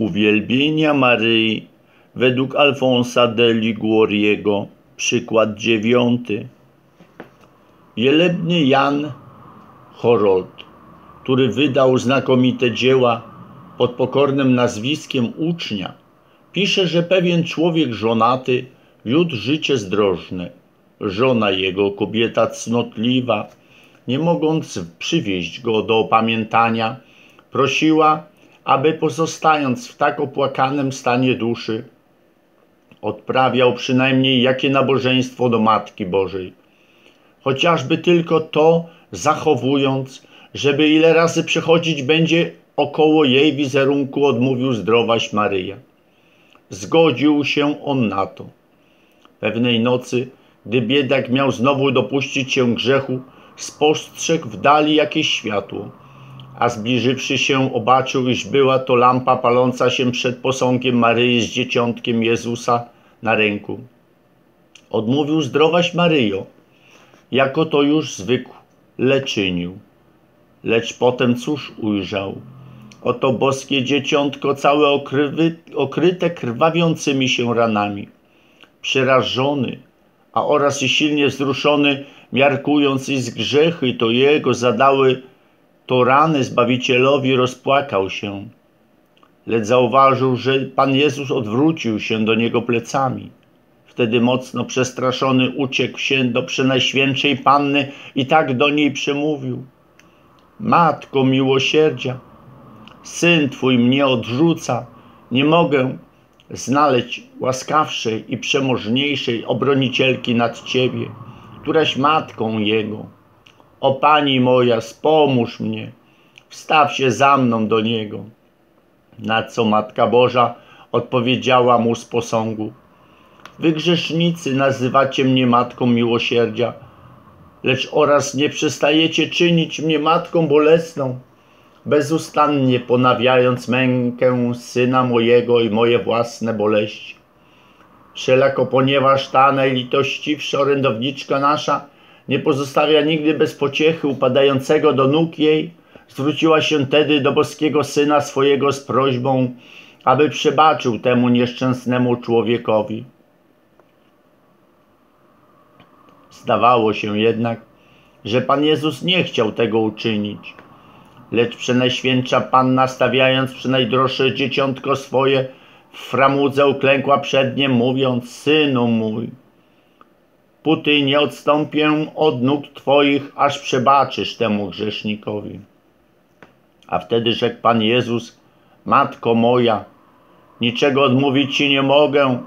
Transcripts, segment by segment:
Uwielbienia Maryi według Alfonsa de Liguoriego, przykład dziewiąty. Wielebny Jan Horold, który wydał znakomite dzieła pod pokornym nazwiskiem ucznia, pisze, że pewien człowiek żonaty wiódł życie zdrożne. Żona jego, kobieta cnotliwa, nie mogąc przywieźć go do opamiętania, prosiła, aby pozostając w tak opłakanym stanie duszy, odprawiał przynajmniej jakie nabożeństwo do Matki Bożej. Chociażby tylko to zachowując, żeby ile razy przechodzić będzie około jej wizerunku, odmówił zdrowaś Maryja. Zgodził się on na to. Pewnej nocy, gdy biedak miał znowu dopuścić się grzechu, spostrzegł w dali jakieś światło, a zbliżywszy się obaczył, iż była to lampa paląca się przed posągiem Maryi z dzieciątkiem Jezusa na ręku. Odmówił zdrowaś Maryjo, jako to już zwykł, leczynił. Lecz potem cóż ujrzał? Oto boskie dzieciątko całe okrywy, okryte krwawiącymi się ranami. Przerażony, a oraz i silnie wzruszony, miarkując, iż grzechy to jego zadały to rany Zbawicielowi, rozpłakał się. Lecz zauważył, że Pan Jezus odwrócił się do niego plecami. Wtedy mocno przestraszony uciekł się do Przenajświętszej Panny i tak do niej przemówił. Matko miłosierdzia, Syn Twój mnie odrzuca, nie mogę znaleźć łaskawszej i przemożniejszej obronicielki nad Ciebie, któraś matką Jego. O Pani moja, spomóż mnie, wstaw się za mną do Niego. Na co Matka Boża odpowiedziała mu z posągu. Wy grzesznicy nazywacie mnie Matką Miłosierdzia, lecz oraz nie przestajecie czynić mnie Matką Bolesną, bezustannie ponawiając mękę Syna mojego i moje własne boleści. Wszelako ponieważ ta najlitościwsza orędowniczka nasza nie pozostawia nigdy bez pociechy upadającego do nóg jej, zwróciła się tedy do boskiego Syna swojego z prośbą, aby przebaczył temu nieszczęsnemu człowiekowi. Zdawało się jednak, że Pan Jezus nie chciał tego uczynić, lecz Przenajświętsza Panna, stawiając przenajdroższe dzieciątko swoje, w framudze uklękła przed nim, mówiąc, Synu mój, póty nie odstąpię od nóg Twoich, aż przebaczysz temu grzesznikowi. A wtedy rzekł Pan Jezus, Matko moja, niczego odmówić Ci nie mogę,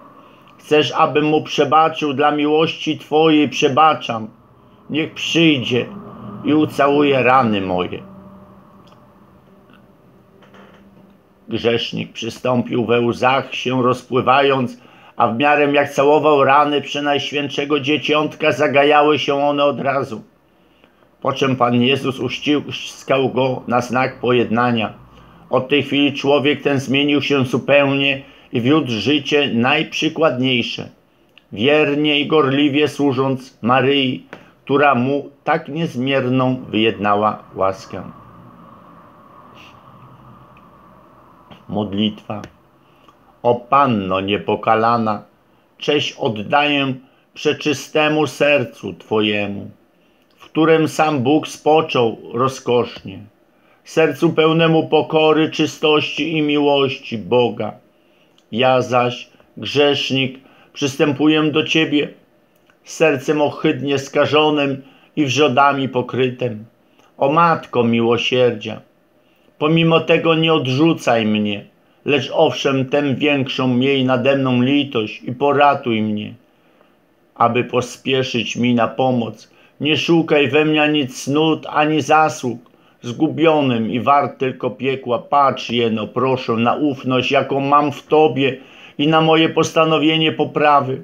Chcesz, abym mu przebaczył dla miłości Twojej, przebaczam. Niech przyjdzie i ucałuje rany moje. Grzesznik przystąpił we łzach się rozpływając, a w miarę jak całował rany przenajświętszego dzieciątka, zagajały się one od razu. Po czym Pan Jezus uściskał go na znak pojednania. Od tej chwili człowiek ten zmienił się zupełnie i wiódł życie najprzykładniejsze, wiernie i gorliwie służąc Maryi, która mu tak niezmierną wyjednała łaskę. Modlitwa. O Panno niepokalana, cześć oddaję przeczystemu sercu Twojemu, w którym sam Bóg spoczął rozkosznie, sercu pełnemu pokory, czystości i miłości Boga ja zaś, grzesznik, przystępuję do Ciebie sercem ohydnie skażonym i wrzodami pokrytym. O Matko miłosierdzia, pomimo tego nie odrzucaj mnie, lecz owszem tem większą miej nade mną litość i poratuj mnie, aby pospieszyć mi na pomoc. Nie szukaj we mnie ani cnót, ani zasług, zgubionym i wart tylko piekła. Patrz jeno, proszę, na ufność, jaką mam w Tobie i na moje postanowienie poprawy.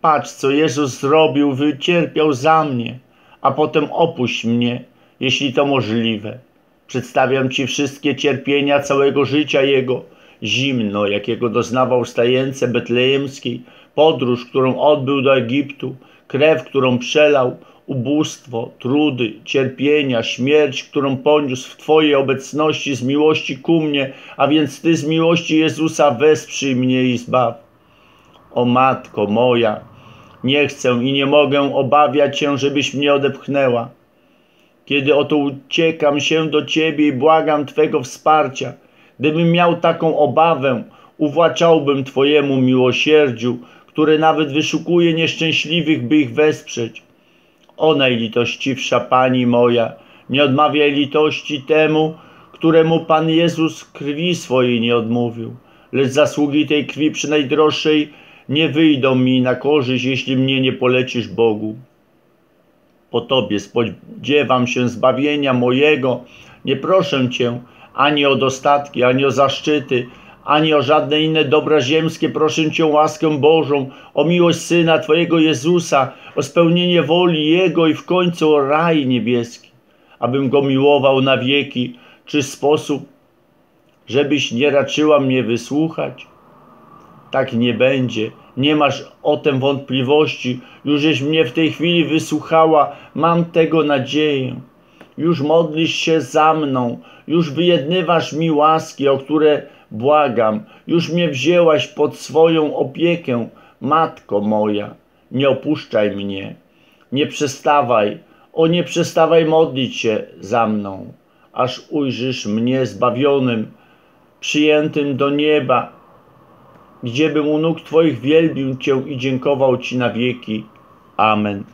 Patrz, co Jezus zrobił, wycierpiał za mnie, a potem opuść mnie, jeśli to możliwe. Przedstawiam Ci wszystkie cierpienia całego życia Jego, zimno, jakiego doznawał w stajence betlejemskiej, podróż, którą odbył do Egiptu, krew, którą przelał, ubóstwo, trudy, cierpienia, śmierć, którą poniósł w Twojej obecności z miłości ku mnie, a więc Ty z miłości Jezusa wesprzyj mnie i zbaw. O Matko moja, nie chcę i nie mogę obawiać się, żebyś mnie odepchnęła. Kiedy oto uciekam się do Ciebie i błagam Twego wsparcia, gdybym miał taką obawę, uwłaczałbym Twojemu miłosierdziu, które nawet wyszukuje nieszczęśliwych, by ich wesprzeć. O najlitościwsza Pani moja, nie odmawiaj litości temu, któremu Pan Jezus krwi swojej nie odmówił, lecz zasługi tej krwi przy najdroższej nie wyjdą mi na korzyść, jeśli mnie nie polecisz Bogu. Po Tobie spodziewam się zbawienia mojego, nie proszę Cię ani o dostatki, ani o zaszczyty, ani o żadne inne dobra ziemskie. Proszę Cię o łaskę Bożą, o miłość Syna Twojego Jezusa, o spełnienie woli Jego i w końcu o raj niebieski, abym Go miłował na wieki. Czy sposób, żebyś nie raczyła mnie wysłuchać? Tak nie będzie. Nie masz o tym wątpliwości. Już mnie w tej chwili wysłuchała. Mam tego nadzieję. Już modlisz się za mną. Już wyjednywasz mi łaski, o które błagam. Już mnie wzięłaś pod swoją opiekę. Matko moja, nie opuszczaj mnie. Nie przestawaj. O, nie przestawaj modlić się za mną, aż ujrzysz mnie zbawionym, przyjętym do nieba, gdziebym u nóg Twoich wielbił Cię i dziękował Ci na wieki. Amen.